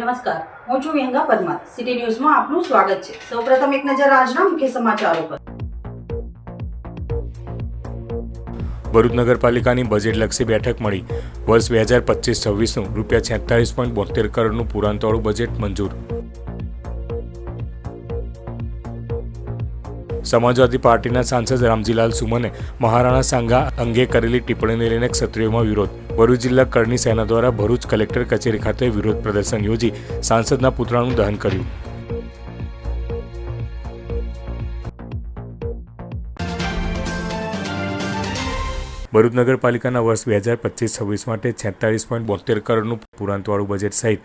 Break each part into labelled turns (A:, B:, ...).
A: નમસ્કાર. હું છું વિહંગા પરમાર સિટી ન્યૂઝમાં આપનું સ્વાગત છે. સૌપ્રથમ એક નજર આજના મુખ્ય સમાચારો પર.
B: ભરૂચ નગરપાલિકાની બજેટલક્ષી બેઠક મળી. વર્ષ બે હજાર પચીસ છવ્વીસનું રૂપિયા છેતાલીસ પોઈન્ટ બોતેર કરોડનું પુરાંતવાળું બજેટ મંજૂર. સમાજવાદી પાર્ટીના સાંસદ રામજીલાલ સુમને મહારાણા સાંગા અંગે કરેલી ટિપ્પણીને લઈને ક્ષત્રિયોમાં વિરોધ. ભરૂચ જિલ્લા કરણી સેના દ્વારા ભરૂચ કલેક્ટર કચેરી ખાતે વિરોધ પ્રદર્શન યોજી સાંસદના પુતળાનું દહન કર્યું. ભરૂચ નગરપાલિકાના વર્ષ બે હજાર પચીસ છવ્વીસ માટે છેતાલીસ પોઈન્ટ બોતેર કરોડનું પુરાંતવાળું બજેટ સહિત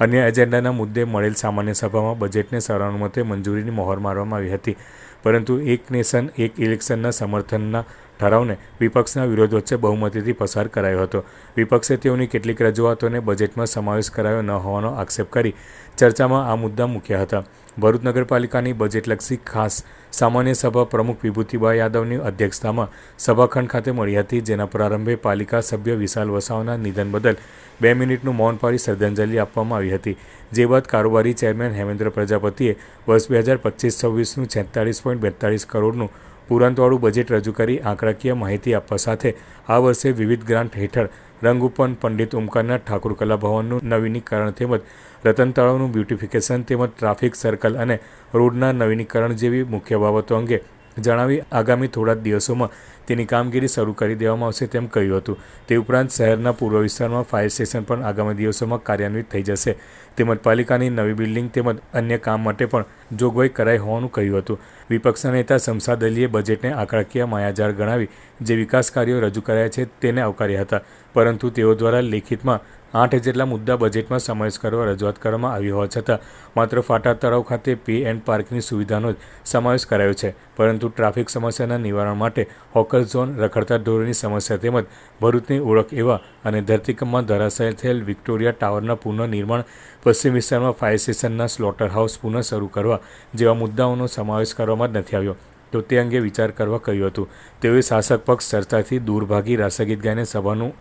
B: અન્ય એજન્ડાના મુદ્દે મળેલ સામાન્ય સભામાં બજેટને સર્વાનુમતે મંજૂરીની મહોર મારવામાં આવી હતી. પરંતુ એક નેશન, એક ઇલેક્શનના સમર્થનના ઠરાવને વિપક્ષના વિરોધ વચ્ચે બહુમતીથી પસાર કરાયો હતો. વિપક્ષે તેઓની કેટલીક રજૂઆતોને બજેટમાં સમાવેશ કરાયો ન હોવાનો આક્ષેપ કરી ચર્ચામાં આ મુદ્દા મૂક્યા હતા. ભરૂચ નગરપાલિકાની બજેટલક્ષી ખાસ સામાન્ય સભા પ્રમુખ વિભૂતિબા યાદવની અધ્યક્ષતામાં સભાખંડ ખાતે મળી હતી, જેના પ્રારંભે પાલિકા સભ્ય વિશાલ વસાવાના નિધન બદલ બે મિનિટનું મૌન પાળી શ્રદ્ધાંજલિ આપવામાં આવી હતી. જે બાદ કારોબારી ચેરમેન હેમેન્દ્ર પ્રજાપતિએ વર્ષ બે હજાર પચીસ છવ્વીસનું છેતાળીસ પોઈન્ટ બેતાળીસ કરોડનું પુરાંતવાળું બજેટ રજૂ કરી આંકડાકીય માહિતી આપવા સાથે આ વર્ષે વિવિધ ગ્રાન્ટ હેઠળ રંગુપન, પંડિત ઓમકારનાથ ઠાકુર કલા ભવનનું નવીનીકરણ તેમજ રતન તળાવનું બ્યુટિફિકેશન તેમજ ટ્રાફિક સર્કલ અને રોડના નવીનીકરણ જેવી મુખ્ય બાબતો અંગે જણાવી આગામી થોડા જ દિવસોમાં તેની કામગીરી શરૂ કરી દેવામાં આવશે તેમ કહ્યું હતું. તે ઉપરાંત શહેરના પૂર્વ વિસ્તારમાં ફાયર સ્ટેશન પણ આગામી દિવસોમાં કાર્યાન્વિત થઈ જશે. તેમજ પાલિકાની નવી બિલ્ડિંગ તેમજ અન્ય કામ માટે પણ જોગવાઈ કરાઈ હોવાનું કહ્યું હતું. વિપક્ષના નેતા શમસાદ અલીએ બજેટને આંકડાકીય માયાજાળ ગણાવી જે વિકાસ કાર્યો રજૂ કરાયા છે તેને આવકાર્યા હતા. પરંતુ તેઓ દ્વારા લેખિતમાં આઠ જેટલા મુદ્દા બજેટમાં સમાવેશ કરવા રજૂઆત કરવામાં આવી હોવા છતાં, માત્ર ફાટા તળાવ ખાતે પે એન્ડ પાર્કની સુવિધાનો જ સમાવેશ કરાયો છે. પરંતુ ટ્રાફિક સમસ્યાના નિવારણ માટે હોકર ઝોન રખડતા ઢોરની સમસ્યા તેમજ ભરૂચની ઓળખ એવા અને ધરતીકંપમાં ધરાશાયી થયેલ વિક્ટોરિયા ટાવરના પુનઃનિર્માણ પશ્ચિમ વિસ્તારમાં ફાયર સ્ટેશનના સ્લોટર હાઉસ પુનઃ શરૂ કરવા જેવા મુદ્દાઓનો સમાવેશ કરવામાં જ નથી આવ્યો. તો તે અંગે વિચાર કરવા કહ્યું હતું. તેઓએ શાસક પક્ષ ચર્ચાથી દૂર ભાગી રાસગીત ગાયને સભાનું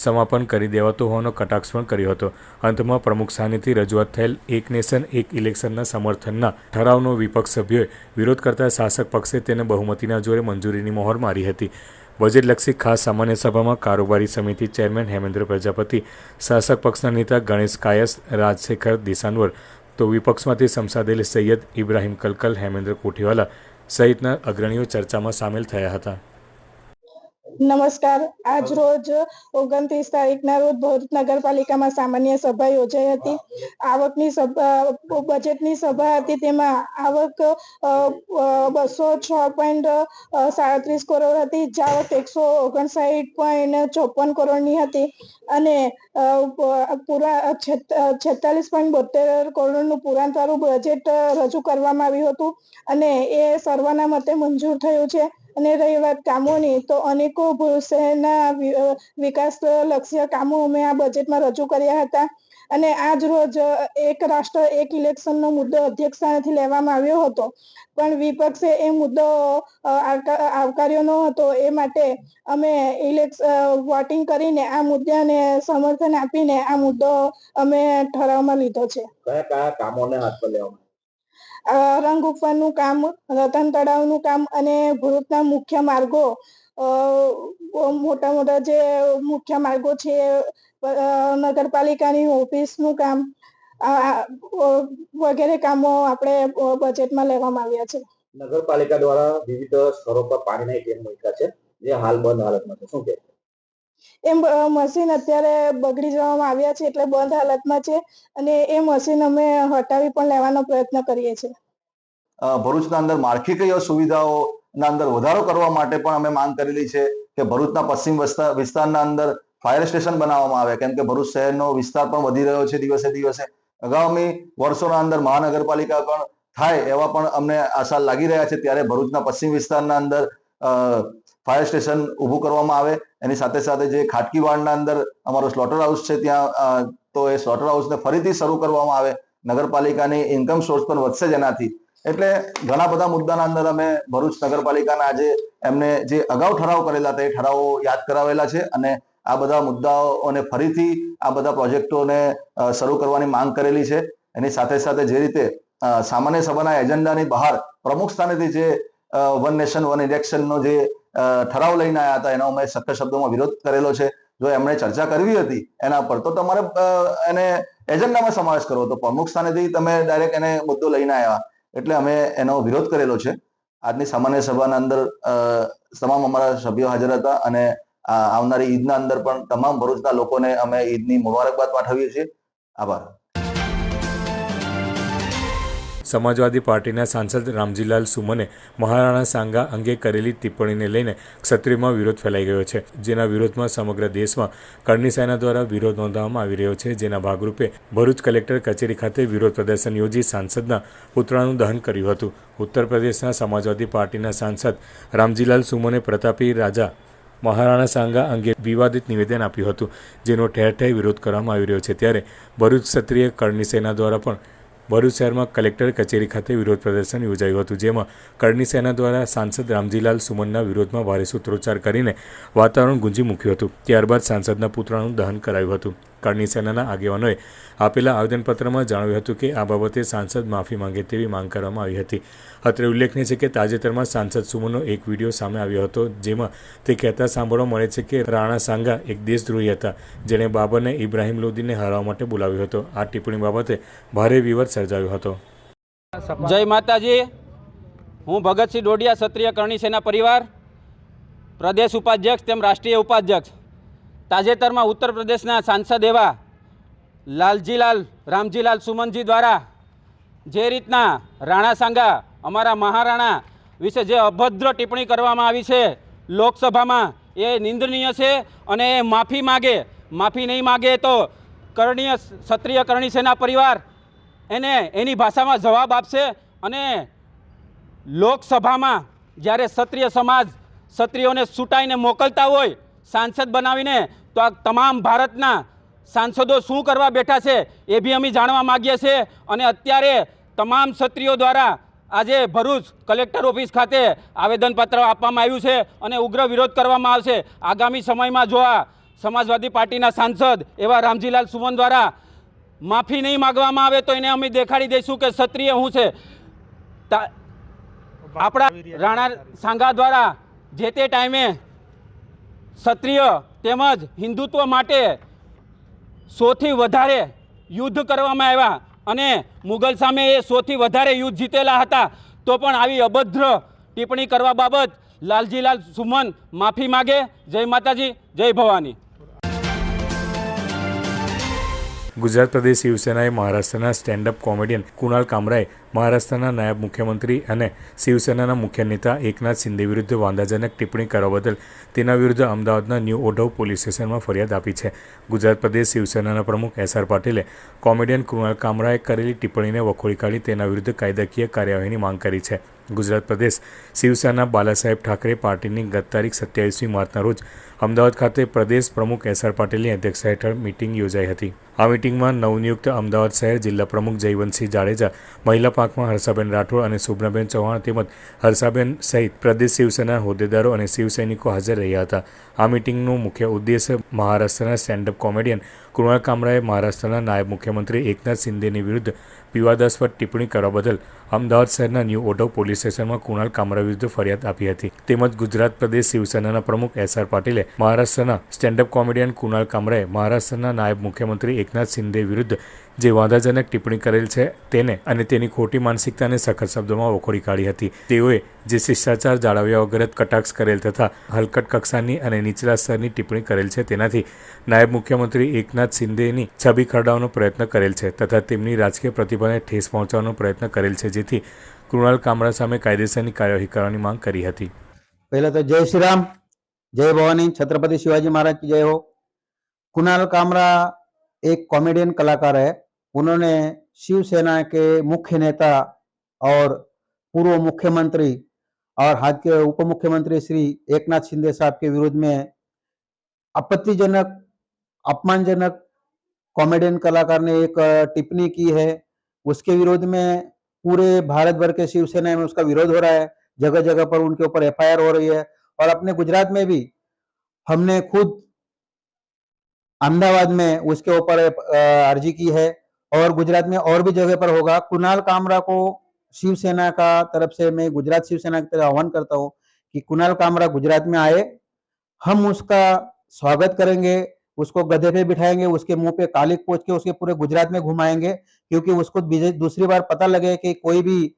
B: સમાપન કરી દેવાતું હોવાનો કટાક્ષ પણ કર્યો હતો. અંતમાં પ્રમુખ સ્થાનેથી રજૂઆત થયેલ એક નેશન, એક ઇલેક્શનના સમર્થનના ઠરાવનો વિપક્ષ સભ્યોએ વિરોધ કરતા શાસક પક્ષે તેને બહુમતીના જોરે મંજૂરીની મહોર મારી હતી. બજેટલક્ષી ખાસ સામાન્ય સભામાં કારોબારી સમિતિ ચેરમેન હેમેન્દ્ર પ્રજાપતિ, શાસક પક્ષના નેતા ગણેશ કાયસ, રાજશેખર દિશાનવર તો વિપક્ષમાંથી સંસાદેલ સૈયદ ઇબ્રાહિમ કલકલ, હેમેન્દ્ર કોઠીવાલા સહિતના અગ્રણીઓ ચર્ચામાં સામેલ થયા હતા.
C: નમસ્કાર. આજ રોજ ઓગણત્રીસ તારીખના રોજ ભરૂચ નગરપાલિકામાં સામાન્ય સભા યોજાઈ હતી. આવકની સભા બજેટની સભા હતી. તેમાં આવક બસો છ પોઈન્ટ સાડત્રીસ કરોડ હતી. જાવક એકસો ઓગણસાઠ પોઈન્ટ ચોપન કરોડની હતી. અને પૂરા છેતાલીસ પોઈન્ટ બોતેર કરોડનું પુરાંતવાળું બજેટ રજૂ કરવામાં આવ્યું હતું. અને એ સર્વાના મતે મંજૂર થયું છે. અને રહી વાત કામોની, તો અનેકો શહેરના વિકાસ લક્ષ્ય કામો અમે આ બજેટમાં રજૂ કર્યા હતા. અને આજ રોજ એક રાષ્ટ્ર, એક ઇલેક્શનનો મુદ્દો અધ્યક્ષ લેવામાં આવ્યો હતો. પણ વિપક્ષે એ મુદ્દો આવકાર્યો ન હતો. એ માટે અમે ઇલેક્શ વોટિંગ કરીને આ મુદ્દાને સમર્થન આપીને આ મુદ્દો અમે ઠરાવમાં લીધો છે.
D: કયા કયા કામોને હાથમાં લેવામાં
C: રંગ ઉપવનનું કામ, રતન તળાવનું કામ અને ભરૂચના મુખ્ય માર્ગો મોટા મોટા જે મુખ્ય માર્ગો છે નગરપાલિકાની ઓફિસનું કામ વગેરે કામો આપણે બજેટમાં લેવામાં આવ્યા છે.
D: નગરપાલિકા દ્વારા વિવિધ સ્થળો પર પાણીના એટીએમ મૂક્યા છે, જે હાલ બંધ હાલતમાં છે. શું કે
C: એમ મશીન અત્યારે બગડી જવામાં આવ્યા છે એટલે બંધ હાલતમાં છે અને એ મશીન અમે હટાવી પણ લેવાનો પ્રયત્ન કરીએ છીએ.
E: ભરૂચના અંદર માળખાકીય સુવિધાઓના અંદર વધારો કરવા માટે પણ અમે માંગ કરેલી છે કે ભરૂચના પશ્ચિમ વિસ્તારના અંદર ફાયર સ્ટેશન બનાવવામાં આવે. કેમ કે ભરૂચ શહેરનો વિસ્તાર પણ વધી રહ્યો છે દિવસે દિવસે. આગામી વર્ષોના અંદર મહાનગરપાલિકા પણ થાય એવા પણ અમને આશા લાગી રહ્યા છે. ત્યારે ભરૂચના પશ્ચિમ વિસ્તારના અંદર ફાયર સ્ટેશન ઊભું કરવામાં આવે. એની સાથે સાથે જે ખાટકી વાડના અંદર અમારો સ્લોટર હાઉસ છે ત્યાં તો એ સ્લોટર હાઉસને ફરીથી શરૂ કરવામાં આવે. નગરપાલિકાની ઇન્કમ સોર્સ પણ વધશે જ એનાથી એટલે ઘણા બધા મુદ્દાના અંદર અમે ભરૂચ નગરપાલિકાના આજે એમને જે અગાઉ ઠરાવ કરેલા એ ઠરાવો યાદ કરાવેલા છે અને આ બધા મુદ્દાઓને ફરીથી આ બધા પ્રોજેક્ટોને શરૂ કરવાની માંગ કરેલી છે. એની સાથે સાથે જે રીતે સામાન્ય સભાના એજન્ડાની બહાર પ્રમુખ સ્થાનેથી જે વન નેશન વન ઇલેક્શનનો જે ઠરાવ લઈને આવ્યા હતા. એનો અમે સખત શબ્દોમાં વિરોધ કરેલો છે. જો એમણે ચર્ચા કરવી હતી એના પર, તો તમારે એને એજન્ડામાં સમાવેશ કરવો તો પ્રમુખ સ્થાનેથી તમે ડાયરેક્ટ એને મુદ્દો લઈને આવ્યા એટલે અમે એનો વિરોધ કરેલો છે. આજની સામાન્ય સભાના અંદર તમામ અમારા સભ્યો હાજર હતા અને આવનારી ઈદના અંદર પણ તમામ ભરૂચના લોકોને અમે ઈદની મુબારકબાદ પાઠવીએ છીએ. આભાર.
B: સમાજવાદી પાર્ટીના સાંસદ રામજીલાલ સુમને મહારાણા સાંગા અંગે કરેલી ટિપ્પણીને લઈને ક્ષત્રિયમાં વિરોધ ફેલાઈ ગયો છે, જેના વિરોધમાં સમગ્ર દેશમાં કરણી સેના દ્વારા વિરોધ નોંધવામાં આવી રહ્યો છે, જેના ભાગરૂપે ભરૂચ કલેક્ટર કચેરી ખાતે વિરોધ પ્રદર્શન યોજી સાંસદના પુતળાનું દહન કર્યું હતું. ઉત્તર પ્રદેશના સમાજવાદી પાર્ટીના સાંસદ રામજીલાલ સુમને પ્રતાપી રાજા મહારાણા સાંગા અંગે વિવાદિત નિવેદન આપ્યું હતું, જેનો ઠેર ઠેર વિરોધ કરવામાં આવી રહ્યો છે. ત્યારે ભરૂચ ક્ષત્રિય કરણી સેના દ્વારા પણ ભરૂચ શહેરમાં કલેક્ટર કચેરી ખાતે વિરોધ પ્રદર્શન યોજાયું હતું, જેમાં કરણી સેના દ્વારા સાંસદ રામજીલાલ સુમનના વિરોધમાં ભારે સૂત્રોચ્ચાર કરીને વાતાવરણ ગુંજી મૂક્યું હતું. ત્યારબાદ સાંસદના પુતળાનું દહન કરાયું હતું. કરણી સેનાના આગેવાનોએ આપેલા આવેદનપત્રમાં જણાવ્યું હતું કે આ બાબતે સાંસદ માફી માંગે તેવી માંગ કરવામાં આવી હતી. અત્રે ઉલ્લેખનીય છે કે તાજેતરમાં સાંસદ સુમનનો એક વીડિયો સામે આવ્યો હતો, જેમાં તે કહેતા સાંભળવા મળે છે કે રાણા સાંગા એક દેશદ્રોહી હતા. જેણે બાબરને ઇબ્રાહિમ લોદીને હરાવવા માટે બોલાવ્યો હતો. આ ટિપ્પણી બાબતે ભારે વિવાદ સર્જાયો હતો.
F: જય માતાજી. હું ભગતસિંહ ડોડિયા ક્ષત્રિય કરણી સેના પરિવાર, પ્રદેશ ઉપાધ્યક્ષ, તેમ રાષ્ટ્રીય ઉપાધ્યક્ષ. તાજેતરમાં ઉત્તર પ્રદેશના સાંસદ એવા લાલજીલાલ, રામજીલાલ સુમનજી દ્વારા જે રીતના રાણા સાંગા, અમારા મહારાણા વિશે જે અભદ્ર ટિપ્પણી કરવામાં આવી છે, લોકસભામાં એ નિંદનીય છે અને એ માફી માગે. માફી નહીં માગે તો કરણીય ક્ષત્રિય કરણી સેના પરિવાર એને એની ભાષામાં જવાબ આપશે અને લોકસભામાં જ્યારે ક્ષત્રિય સમાજ ક્ષત્રિયોને છૂટાઈને મોકલતા હોય, સાંસદ બનાવીને તો આ તમામ ભારતના સાંસદો શું કરવા બેઠા છે એ બી અમે જાણવા માગીએ છીએ અને અત્યારે તમામ ક્ષત્રિયો દ્વારા આજે ભરૂચ કલેક્ટર ઓફિસ ખાતે આવેદનપત્ર આપવામાં આવ્યું છે અને ઉગ્ર વિરોધ કરવામાં આવશે. આગામી સમયમાં જો આ સમાજવાદી પાર્ટીના સાંસદ એવા રામજીલાલ સુમન દ્વારા માફી નહીં માગવામાં આવે તો એને અમે દેખાડી દઈશું કે ક્ષત્રિય શું છે. આપણા રાણા સાંઘા દ્વારા જે તે ટાઈમે ક્ષત્રિય તેમજ હિન્દુત્વ માટે સૌથી વધારે યુદ્ધ કરવામાં આવ્યા અને મુગલ સામે એ સૌથી વધારે યુદ્ધ જીતેલા હતા, તો પણ આવી અભદ્ર ટિપ્પણી કરવા બાબત લાલજીલાલ સુમન માફી માગે. જય માતાજી, જય ભવાની.
B: ગુજરાત પ્રદેશ શિવસેનાએ મહારાષ્ટ્રના સ્ટેન્ડઅપ કોમેડિયન કુણાલ કામરાએ મહારાષ્ટ્રના નાયબ મુખ્યમંત્રી અને શિવસેનાના મુખ્ય નેતા એકનાથ શિંદે વિરુદ્ધ વાંધાજનક ટિપ્પણી કરવા બદલ તેના વિરુદ્ધ અમદાવાદના ન્યૂ ઓઢવ પોલીસ સ્ટેશનમાં ફરિયાદ આપી છે. ગુજરાત પ્રદેશ શિવસેનાના પ્રમુખ એસ આર પાટીલે કોમેડિયન કુણાલ કામરાએ કરેલી ટિપ્પણીને વખોડી કાઢી તેના વિરુદ્ધ કાયદાકીય કાર્યવાહીની માંગ કરી છે. ગુજરાત પ્રદેશ. શિવસેના બાલાસાહેબ ઠાકરે પાર્ટીની ગત તારીખ સત્યાવીસમી માર્ચના રોજ અમદાવાદ ખાતે પ્રદેશ પ્રમુખ એસ આર પાટીલની અધ્યક્ષતા હેઠળ મિટિંગ યોજાઈ હતી. આ મિટિંગમાં નવનિયુક્ત અમદાવાદ શહેર જિલ્લા પ્રમુખ જયવંતસિંહ જાડેજા, મહિલા પાંખમાં હર્ષાબેન રાઠોડ અને સુબ્રબેન ચૌહાણ તેમજ હર્ષાબેન સહિત પ્રદેશ શિવસેના હોદ્દેદારો અને શિવસૈનિકો હાજર રહ્યા હતા. આ મિટિંગનો મુખ્ય ઉદ્દેશ્ય મહારાષ્ટ્રના સ્ટેન્ડઅપ કોમેડિયન કૃણાલ કામરાએ મહારાષ્ટ્રના નાયબ મુખ્યમંત્રી એકનાથ શિંદેની વિરુદ્ધ વિવાદાસ્પદ ટિપ્પણી કરવા બદલ અમદાવાદ શહેરના ન્યૂ ઓઢવ પોલીસ સ્ટેશનમાં કુણાલ કામરા વિરુદ્ધ ફરિયાદ આપી હતી. તેમજ ગુજરાત પ્રદેશ શિવસેનાના પ્રમુખ એસ આર પાટીલે મહારાષ્ટ્રના સ્ટેન્ડઅપ કોમેડિયન કુણાલ કામરાએ મહારાષ્ટ્રના નાયબ મુખ્યમંત્રી એકનાથ શિંદે વિરુદ્ધ જે વાંધાજનક ટિપ્પણી કરેલ છે, તેને અને તેની ખોટી માનસિકતાને સખત શબ્દોમાં વખોડી કાઢી હતી. તેઓએ જે શિષ્ટાચાર જાળવ્યા વગર જ કટાક્ષ કરેલ તથા હલકટ કક્ષાની અને નીચલા સ્તરની ટિપ્પણી કરેલ છે, તેનાથી નાયબ મુખ્યમંત્રી એકનાથ શિંદેની છબી ખરડાવવાનો પ્રયત્ન કરેલ છે તથા તેમની રાજકીય પ્રતિભાને ઠેસ પહોંચવાનો પ્રયત્ન કરેલ છે, જેથી કૃણાલ કામરા સામે કાયદેસરની કાર્યવાહી કરવાની માંગ કરી હતી.
G: પહેલા તો જય શ્રી રામ, જય ભવાની, છત્રપતિ શિવાજી મહારાજ જય હો. કુનાલ કામરા एक कॉमेडियन कलाकार है। उन्होंने शिवसेना के मुख्य नेता और पूर्व मुख्यमंत्री और हाल के उप मुख्यमंत्री श्री एकनाथ शिंदे साहब के विरुद्ध में आपत्तिजनक, अपमानजनक कॉमेडियन कलाकार ने एक टिप्पणी की है। उसके विरोध में पूरे भारत भर के शिवसेना में उसका विरोध हो रहा है। जगह जगह पर उनके ऊपर एफआईआर हो रही है। और अपने गुजरात में भी हमने खुद अहमदाबाद में उसके ऊपर अर्जी की है और गुजरात में और भी जगह पर होगा। कुणाल कामरा को शिवसेना का तरफ़ से मैं गुजरात शिवसेना की तरफ़ आह्वान करता हूँ कि कुणाल कामरा गुजरात में आए। हम उसका स्वागत करेंगे उसको गधे पे बिठाएँगे उसके मुँह पे कालिक पोच के उसके पूरे गुजरात में घुमाएँगे क्योंकि उसको दूसरी बार पता लगे कि कोई भी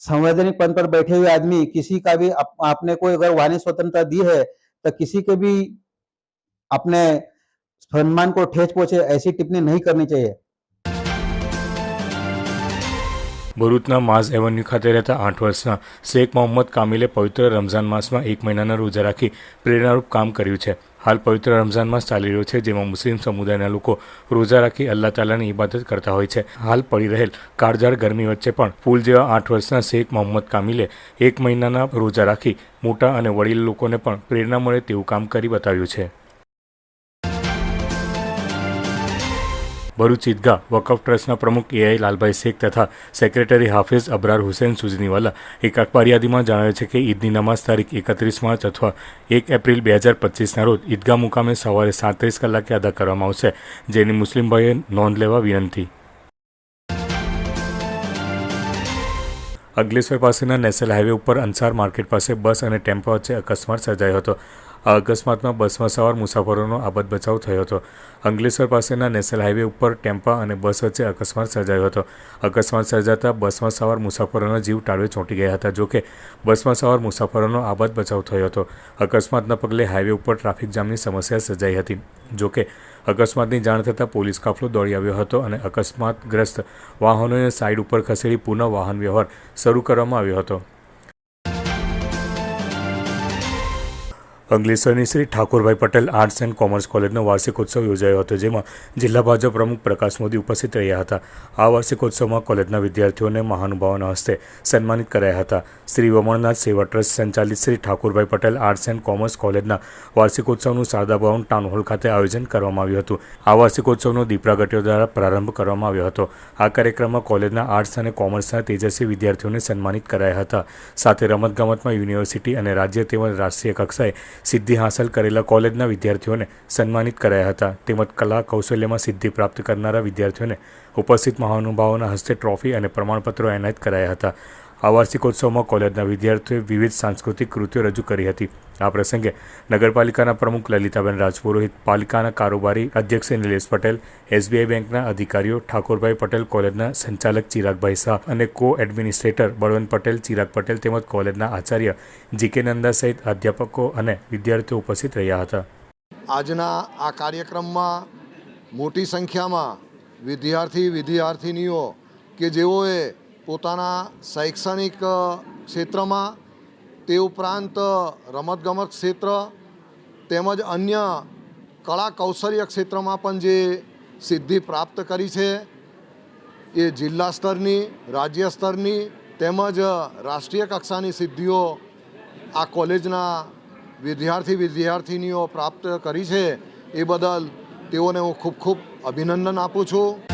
G: संवैधानिक पद पर बैठे हुए आदमी किसी का भी आप, आपने कोई अगर वाणी स्वतंत्रता दी है तो किसी के भी अपने सम्मान को ठेस पहुंचे ऐसी टिप्पणी नहीं करनी चाहिए
B: ભરૂચના માઝ એવન્યુ ખાતે રહેતા આઠ વર્ષના શેખ મોહમ્મદ કામિલે પવિત્ર રમઝાન માસમાં એક મહિનાના રોજા રાખી પ્રેરણારૂપ કામ કર્યું છે હાલ પવિત્ર રમઝાન માસ ચાલી રહ્યો છે જેમાં મુસ્લિમ સમુદાયના લોકો રોજા રાખી અલ્લાહ તાલાની ઇબાદત કરતા હોય છે હાલ પડી રહેલ કાળઝાળ ગરમી વચ્ચે પણ ફૂલ જેવા આઠ વર્ષના શેખ મોહમ્મદ કામિલે એક મહિનાના રોજા રાખી મોટા અને વડીલ લોકોને પણ પ્રેરણા મળે તેવું કામ કરી બતાવ્યું છે ભરૂચ ઈદગાહ વકફ ટ્રસ્ટના પ્રમુખ એઆઈ લાલભાઈ શેખ તથા સેક્રેટરી હાફિઝ અબરાર હુસેન સુજનીવાલા એક અખબાર યાદીમાં જણાવે છે કે ઈદની નમાઝ તારીખ એકત્રીસ માર્ચ અથવા એક એપ્રિલ બે હજાર પચીસના રોજ ઈદગાહ મુકામે સવારે સાડત્રીસ કલાકે અદા કરવામાં આવશે, જેની મુસ્લિમ ભાઈએ નોંધ લેવા વિનંતી. અગલેશ્વર પાસેના નેશનલ હાઈવે ઉપર અંસાર માર્કેટ પાસે બસ અને ટેમ્પો વચ્ચે અકસ્માત સર્જાયો હતો. આ અકસ્માતમાં બસમાં સવાર મુસાફરોનો આબદ બચાવ થયો હતો. અંગલેશ્વર પાસેના નેશનલ હાઈવે ઉપર ટેમ્પા અને બસ વચ્ચે અકસ્માત સર્જાયો હતો. અકસ્માત સર્જાતા બસમાં સવાર મુસાફરોના જીવ ટાળવે ચોંટી ગયા હતા. જોકે, બસમાં સવાર મુસાફરોનો આબદ બચાવ થયો હતો. અકસ્માતના પગલે હાઈવે ઉપર ટ્રાફિક જામની સમસ્યા સર્જાઈ હતી. જોકે, અકસ્માતની જાણ થતાં પોલીસ કાફલો દોડી આવ્યો હતો અને અકસ્માતગ્રસ્ત વાહનોને સાઈડ ઉપર ખસેડી પુનઃ વાહન વ્યવહાર શરૂ કરવામાં આવ્યો હતો. અંકલેશ્વરની Shri Thakorbhai Patel arts and commerce કોલેજનો વાર્ષિકોત્સવ યોજાયો હતો, જેમાં જિલ્લા ભાજપ પ્રમુખ પ્રકાશ મોદી ઉપસ્થિત રહ્યા હતા. આ વાર્ષિકોત્સવમાં કોલેજના વિદ્યાર્થીઓને મહાનુભાવોના હસ્તે સન્માનિત કરાયા હતા. શ્રી વમણનાથ સેવા ટ્રસ્ટ સંચાલિત Shri Thakorbhai Patel arts and commerce કોલેજના વાર્ષિકોત્સવનું શારદા ભવન ટાઉન હોલ ખાતે આયોજન કરવામાં આવ્યું હતું. આ વાર્ષિકોત્સવનો દીપરાગટીઓ દ્વારા પ્રારંભ કરવામાં આવ્યો હતો. આ કાર્યક્રમમાં કોલેજના આર્ટ્સ અને કોમર્સના તેજસ્વી વિદ્યાર્થીઓને સન્માનિત કરાયા હતા. સાથે રમતગમતમાં યુનિવર્સિટી અને રાજ્ય તેમજ રાષ્ટ્રીય કક્ષાએ સિદ્ધિ હાંસલ કરેલા કોલેજના વિદ્યાર્થીઓને સન્માનિત કરાયા હતા. તેમજ કલા કૌશલ્યમાં સિદ્ધિ પ્રાપ્ત કરનારા વિદ્યાર્થીઓને ઉપસ્થિત મહાનુભાવોના હસ્તે ટ્રોફી અને પ્રમાણપત્રો એનાયત કરાયા હતા. આ વાર્ષિકોત્સવમાં કોલેજના વિદ્યાર્થીઓએ વિવિધ સાંસ્કૃતિક કૃતિઓ રજૂ કરી હતી. આ પ્રસંગે નગરપાલિકાના પ્રમુખ લલિતાબેન રાજપુરોહિત, પાલિકાના કારોબારી અધ્યક્ષ નિલેશ પટેલ, એસબીઆઈ બેંકના અધિકારીઓ ઠાકોરભાઈ પટેલ કોલેજના સંચાલક ચિરાગભાઈ શાહ અને કો એડમિનિસ્ટ્રેટર બળવંત પટેલ, ચિરાગ પટેલ તેમજ કોલેજના આચાર્ય જીકે નંદા સહિત અધ્યાપકો અને વિદ્યાર્થીઓ ઉપસ્થિત રહ્યા હતા.
H: આજના આ કાર્યક્રમમાં મોટી સંખ્યામાં વિદ્યાર્થી, વિદ્યાર્થિનીઓ કે જેઓએ પોતાના શૈક્ષણિક ક્ષેત્રમાં તે ઉપરાંત રમતગમત ક્ષેત્ર તેમજ અન્ય કળા કૌશલ્ય ક્ષેત્રમાં પણ જે સિદ્ધિ પ્રાપ્ત કરી છે એ જિલ્લા સ્તરની, રાજ્ય સ્તરની તેમજ રાષ્ટ્રીય કક્ષાની સિદ્ધિઓ આ કોલેજના વિદ્યાર્થી વિદ્યાર્થિનીઓ પ્રાપ્ત કરી છે એ બદલ તેઓને હું ખૂબ ખૂબ અભિનંદન આપું છું.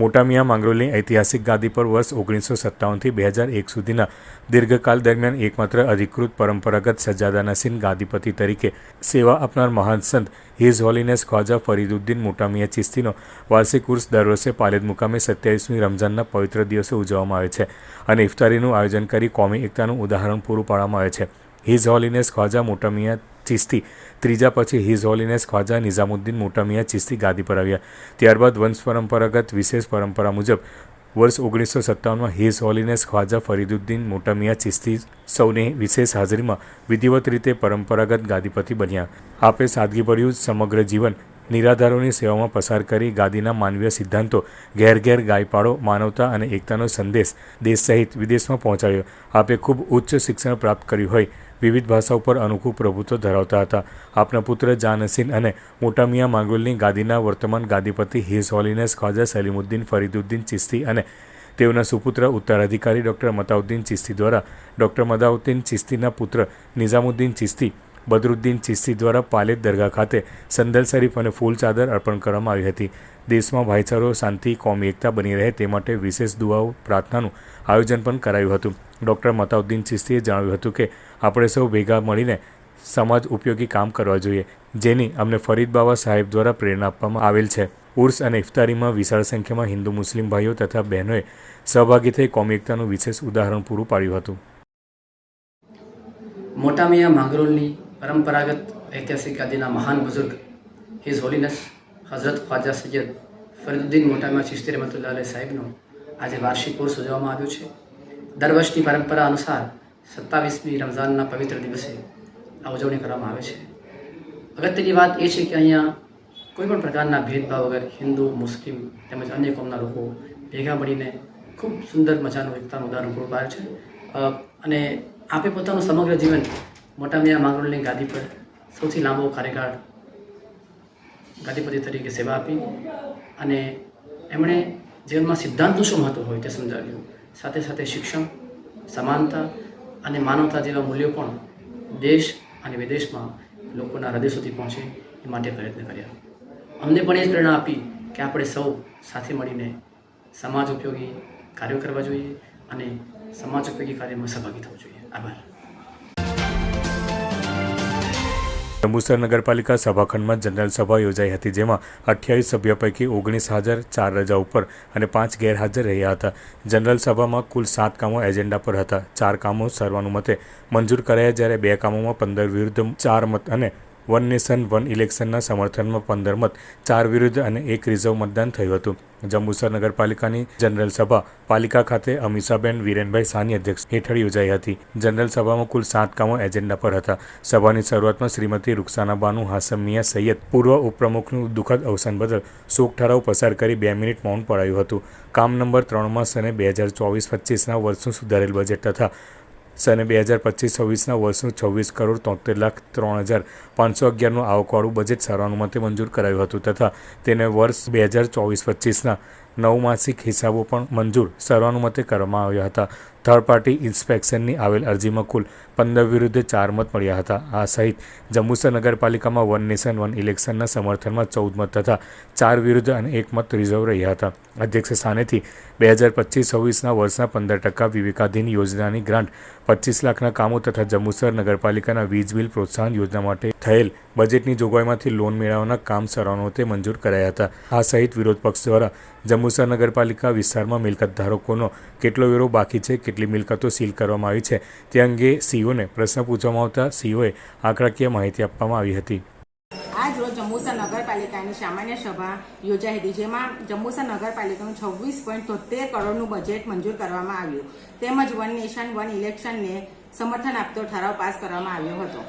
B: મોટા મિયા માંગરોળની ઐતિહાસિક ગાદી પર વર્ષ ઓગણીસો સત્તાવનથી બે હજાર એક સુધીના દીર્ઘકાલ દરમિયાન એકમાત્ર અધિકૃત પરંપરાગત સજ્જાદા નસીન ગાદીપતિ તરીકે સેવા આપનાર મહાન સંત હિઝ હોલીનેસ ખ્વાજા ફરીદુદ્દીન મોટા મિયા ચિસ્તીનો વાર્ષિક ઉર્સ દર વર્ષે પાલેદ મુકામે સત્યાવીસમી રમઝાનના પવિત્ર દિવસે ઉજવવામાં આવે છે અને ઇફતારીનું આયોજન કરી કોમી એકતાનું ઉદાહરણ પૂરું પાડવામાં આવે છે. હિઝ હોલીનેસ ખ્વાજા મોટા મિયા ચિસ્તી. ત્રીજા પછી હિઝ હોલીનેસ ખ્વાજા નિઝામુદ્દીન મોટામિયા ચિસ્તી ગાદી પર આવ્યા. ત્યારબાદ વંશ પરંપરાગત વિશેષ પરંપરા મુજબ વર્ષ ઓગણીસો સત્તાવનમાં હિઝ હોલીનેસ ખ્વાજા ફરીદુદ્દીન મોટામિયા ચિસ્તી સૌને વિશેષ હાજરીમાં વિધિવત રીતે પરંપરાગત ગાદીપતિ બન્યા. આપે સાદગીભર્યું સમગ્ર જીવન નિરાધારોની સેવામાં પસાર કરી ગાદીના માનવીય સિદ્ધાંતો ઘેર ઘેર ગાયપાળો માનવતા અને એકતાનો સંદેશ દેશ સહિત વિદેશમાં પહોંચાડ્યો. આપે ખૂબ ઉચ્ચ શિક્ષણ પ્રાપ્ત કર્યું હોય વિવિધ ભાષા ઉપર અનોખું પ્રભુત્વ ધરાવતા હતા. આપના પુત્ર જાનસીન અને મોટા મિયા માંગુલની ગાદીના વર્તમાન ગાદીપતિ હિઝ ખ્વાજા સલીમુદ્દીન ફરીદુદ્દીન ચિસ્તી અને તેઓના સુપુત્ર ઉત્તરાધિકારી ડૉક્ટર મતાઉદ્દીન ચિસ્તી દ્વારા ડૉક્ટર મદાઉદ્દીન ચિસ્તીના પુત્ર નિઝામુદ્દીન ચિસ્તી, બદરુદ્દીન ચિસ્તી દ્વારા પાલેદ દરગાહ ખાતે સંદલ શરીફ અને ફૂલ ચાદર અર્પણ કરવામાં આવી હતી. દેશમાં ભાઈચારો, શાંતિ, કોમી, એકતા બની રહે તે માટે વિશેષ દુઆઓ, પ્રાર્થનાનું આયોજન પણ કરાયું હતું. ડૉક્ટર મતાઉદ્દીન ચિસ્તીએ જણાવ્યું હતું કે, આપણે સૌ ભેગા મળીને સમાજ ઉપયોગી કામ કરવા જોઈએ, જેની અમને ફરીદ બાબા સાહેબ દ્વારા પ્રેરણા આપવામાં આવેલ છે. ઉર્સ અને ઇફતારીમાં વિશાળ સંખ્યામાં હિન્દુ, મુસ્લિમ ભાઈઓ તથા બહેનોએ સહભાગી થઈ કોમી, એકતાનું વિશેષ ઉદાહરણ પૂરું પાડ્યું હતું.
I: મોટા મિયા માંગરોળની પરંપરાગત ઐતિહાસિક આદિના મહાન બુઝુર્ગ હિઝ હોલીનેસ હઝરત ખ્વાજા સૈયદ ફરીદુદ્દીન મોટામાં ચિશ્તી રમતુલ્લા અલૈહ સાહેબનો આજે વાર્ષિક કોર્સ ઉજવવામાં આવ્યો છે. દર વર્ષની પરંપરા અનુસાર સત્તાવીસમી રમઝાનના પવિત્ર દિવસે આ ઉજવણી કરવામાં આવે છે. અગત્યની વાત એ છે કે અહીંયા કોઈ પણ પ્રકારના ભેદભાવ વગર હિન્દુ, મુસ્લિમ તેમજ અન્ય કોમના લોકો ભેગા મળીને ખૂબ સુંદર મજાનું એકતાનું ઉદાહરણ પૂરું પાડે છે. અને આપે પોતાનું સમગ્ર જીવન મોટા મિયા માંગરોળની ગાદી પર સૌથી લાંબો કાર્યકાળ ગાદીપતિ તરીકે સેવા આપી અને એમણે જીવનમાં સિદ્ધાંતનું શું મહત્વ હોય તે સમજાવ્યું. સાથે સાથે શિક્ષણ, સમાનતા અને માનવતા જેવા મૂલ્યો પણ દેશ અને વિદેશમાં લોકોના હૃદય સુધી પહોંચે એ માટે પ્રયત્ન કર્યા. અમને પણ એ જ પ્રેરણા આપી કે આપણે સૌ સાથે મળીને સમાજ ઉપયોગી કાર્યો કરવા જોઈએ અને સમાજ ઉપયોગી કાર્યમાં સહભાગી થવું જોઈએ. આભાર.
B: જંબુસર નગરપાલિકા સભાખંડમાં જનરલ સભા યોજાઈ હતી, જેમાં અઠ્યાવીસ સભ્યો પૈકી ઓગણીસ હાજર, ચાર રજા ઉપર અને પાંચ ગેરહાજર રહ્યા હતા. જનરલ સભામાં કુલ સાત કામો એજન્ડા પર હતા. ચાર કામો સર્વાનુમતે મંજૂર કરાયા, જ્યારે બે કામોમાં પંદર વિરુદ્ધ ચાર મત અને વન નેશન, વન ઇલેક્શનના સમર્થનમાં પંદર મત, ચાર વિરુદ્ધ અને એક રિઝર્વ મતદાન થયું હતું. જંબુસર નગરપાલિકાની જનરલ સભા, પાલિકા ખાતે અમીષાબેન વિરેનભાઈ સાની અધ્યક્ષ હેઠળ યોજાઈ હતી. જનરલ સભામાં કુલ સાત કામો એજન્ડા પર હતા. સભાની શરૂઆતમાં શ્રીમતી રૂકસાનાબાનુ હાસમ મિયા સૈયદ, પૂર્વ ઉપપ્રમુખનું દુઃખદ અવસાન બદલ શોક ઠરાવ પસાર કરી બે મિનિટ મૌન પડાયું હતું. કામ નંબર ત્રણમાં સને બે હજાર ચોવીસ પચીસના વર્ષનું સુધારેલ બજેટ તથા સને બે હજાર પચીસ છવ્વીસના વર્ષનું છવ્વીસ કરોડ તોતેર લાખ ત્રણ હજાર પાંચસો અગિયારનું આવકવાળું બજેટ સર્વાનુમતે મંજૂર કરાયું હતું તથા તેને વર્ષ બે હજાર ચોવીસ પચીસના નવમાસિક હિસાબો પણ મંજૂર સર્વાનુમતે કરવામાં આવ્યા હતા. થર્ડ પાર્ટી ઇન્સ્પેક્શનની આવેલ અરજીમાં કુલ પંદર વિરુદ્ધ ચાર મત મળ્યા હતા. આ સહિત જંબુસર નગરપાલિકામાં વન નેશન વન ઇલેક્શનના સમર્થનમાં ચૌદ મત તથા ચાર વિરુદ્ધ અને એક મત રિઝર્વ રહ્યા હતા. અધ્યક્ષ સ્થાનેથી બે હજાર પચીસ છવ્વીસના વર્ષના પંદર ટકા વિવેકાધીન યોજનાની ગ્રાન્ટ, પચીસ લાખના કામો તથા જંબુસર નગરપાલિકાના વીજ બિલ પ્રોત્સાહન યોજના માટે થયેલ બજેટની જોગવાઈમાંથી લોન મેળવવાના કામ સર્વાનુમતે મંજૂર કરાયા હતા. આ સહિત વિરોધ પક્ષ દ્વારા જંબુસર નગરપાલિકા વિસ્તારમાં મિલકત ધારકોનો કેટલો વેરો બાકી છે કેટલી મિલકતો સીલ કરવામાં આવી છે તે અંગે સીઓને પ્રશ્ન પૂછવામાં આવતા સીઓએ આંકડાકીય માહિતી આપવામાં આવી હતી.
J: આજ રોજ જંબુસર નગરપાલિકાની સામાન્ય સભા યોજાઈ હતી, જેમાં જંબુસર નગરપાલિકાનું છવ્વીસ પોઈન્ટ તોતેર કરોડનું બજેટ મંજૂર કરવામાં આવ્યું. તેમજ વન નેશન, વન ઇલેક્શનને સમર્થન આપતો ઠરાવ પાસ કરવામાં આવ્યો હતો.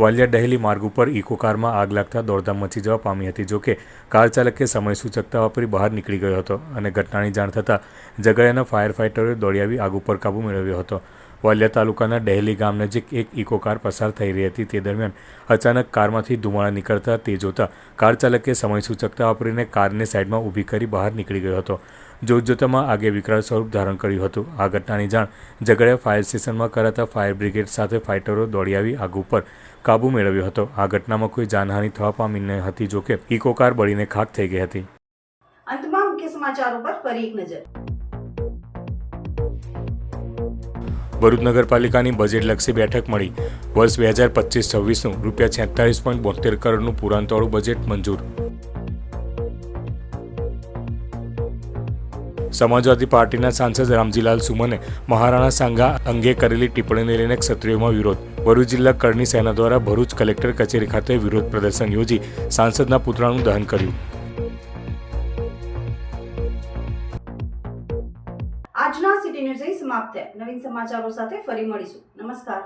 B: વાલિયા ડહેલી માર્ગ ઉપર ઇકો કારમાં આગ લાગતા દોડધામ મચી જવા પામી હતી જોકે કાર ચાલકે સમય સૂચકતા વાપરી બહાર નીકળી ગયો હતો અને ઘટનાની જાણ થતાં જગડિયાના ફાયર ફાઇટરોએ દોડી આવી આગ ઉપર કાબૂ મેળવ્યો હતો. વાલિયા તાલુકાના ડહેલી ગામ નજીક એક ઇકો કાર પસાર થઈ રહી હતી. તે દરમિયાન અચાનક કારમાંથી ધુમાડા નીકળતા તે જોતા કાર ચાલકે સમય સૂચકતા વાપરીને કારને સાઈડમાં ઊભી કરી બહાર નીકળી ગયો હતો. જોતજોતામાં આગે વિકરાળ સ્વરૂપ ધારણ કર્યું હતું. આ ઘટનાની જાણ ઝઘડિયા ફાયર સ્ટેશનમાં કરાતા ફાયર બ્રિગેડ સાથે ફાઇટરો દોડી આવી આગ ઉપર કાબૂ મેળવ્યો હતો. આ ઘટનામાં કોઈ જાનહાનિ થવા પામી ન હતી જોકે ઇકો કાર બળીને ખાક થઈ ગઈ હતી.
A: અંતમાં મુખ્ય સમાચારો પર ફરી એક નજર.
B: ભરૂચ નગરપાલિકાની બજેટલક્ષી બેઠક મળી. વર્ષ બે હજાર પચીસ છવ્વીસનું રૂપિયા છેતાલીસ પોઈન્ટ બોતેર કરોડનું પુરાંતવાળું બજેટ મંજૂર. સમાજવાદી પાર્ટીના સાંસદ રામજીલાલ સુમને મહારાણા સાંગા અંગે કરેલી ટિપ્પણીને લઈને ક્ષત્રિયોમાં વિરોધ. ભરૂચ જિલ્લા કરણી સેના દ્વારા ભરૂચ કલેક્ટર કચેરી ખાતે વિરોધ પ્રદર્શન યોજી સાંસદના પુતળાનું દહન કર્યું.
A: આજના સિટી ન્યૂઝ સમાપ્ત થયા. નવીન સમાચારો સાથે ફરી મળીશું. નમસ્કાર.